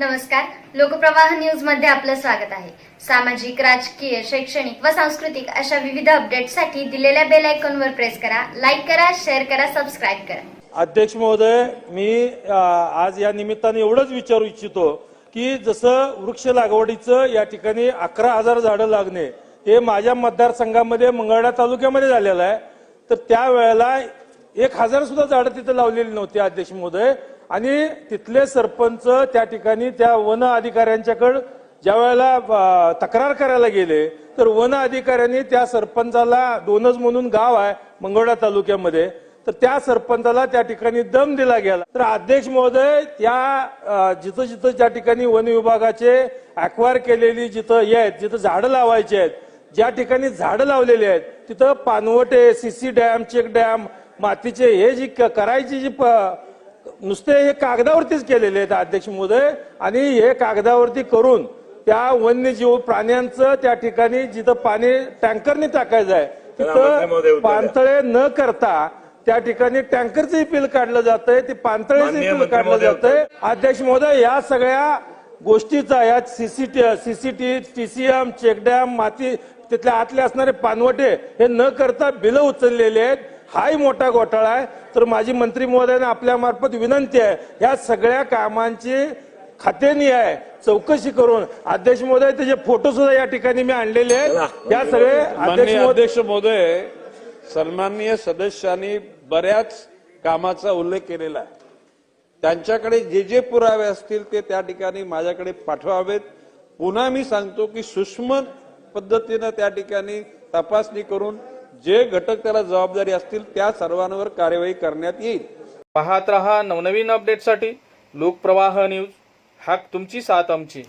नमस्कार. लोकप्रवाह न्यूजमध्ये आपलं स्वागत आहे. सामाजिक राजकीय शैक्षणिक व सांस्कृतिक अशा विविध अपडेटसाठी दिलेल्या बेल आयकॉनवर प्रेस करा लाईक करा शेअर करा सबस्क्राईब करा. अध्यक्ष महोदय मी आज या निमित्ताने एवढंच विचारू इच्छितो की जसं वृक्ष लागवडीचं या ठिकाणी अकरा हजार झाडं लागणे हे माझ्या मतदारसंघामध्ये मंगळवेढा तालुक्यामध्ये झालेलं आहे. तर त्यावेळेला एक हजार सुद्धा झाडं तिथं लावलेली नव्हती अध्यक्ष महोदय. आणि तिथले सरपंच त्या ठिकाणी त्या वन अधिकाऱ्यांच्याकडे ज्या वेळेला तक्रार करायला गेले तर वन अधिकाऱ्यांनी त्या सरपंचाला दोनच म्हणून गाव आहे मंगोडा तालुक्यामध्ये तर त्या सरपंचाला त्या ठिकाणी दम दिला गेला. तर अध्यक्ष महोदय त्या जिथं जिथं ज्या ठिकाणी वन विभागाचे अक्वायर केलेली जिथं हे आहेत जिथं झाडं लावायची आहेत ज्या ठिकाणी झाडं लावलेली आहेत तिथं पानवटे C C dam check dam मातीचे हे जी करायची जी प- नुसते हे कागदावरतीच केलेले आहेत अध्यक्ष महोदय. आणि हे कागदावरती करून त्या वन्यजीव प्राण्यांचं त्या ठिकाणी जिथं पाणी टँकरने टाकायचं आहे तिथं पाणतळे न करता त्या ठिकाणी टँकरचंही बिल काढलं जातंय ते पाणतळेचं माननीय बिल काढलं महोदय जातंय. अध्यक्ष महोदय या सगळ्या गोष्टीचा या सीसीटी सीसीटी टीसीएम चेकडॅम माती तिथल्या आतले असणारे पानवटे हे न करता बिलं उचललेले आहेत. हाही मोठा घोटाळा आहे. तर माझी मंत्री महोदयांना आपल्या मार्फत विनंती आहे. या सगळ्या कामांची खातेनी आहे. चौकशी करून. अध्यक्ष महोदय त्याचे फोटो सुद्धा या ठिकाणी मी आणलेले आहेत. या सगळे अध्यक्ष माननीय महोदय अध्यक्ष महोदय सन्माननीय सदस्यांनी बऱ्याच कामाचा उल्लेख केलेला आहे. त्यांच्याकडे जे जे पुरावे असतील ते त्या ठिकाणी माझ्याकडे पाठवावेत. पुन्हा मी सांगतो की सूक्ष्म पद्धतीनं त्या ठिकाणी तपासणी करून जे घटक त्याला जबाबदारी असतील त्या सर्वांवर कार्यवाही करण्यात येईल. पाहत रहा नवनवीन अपडेटसाठी लोकप्रवाह न्यूज हाक तुमची साथ आमची.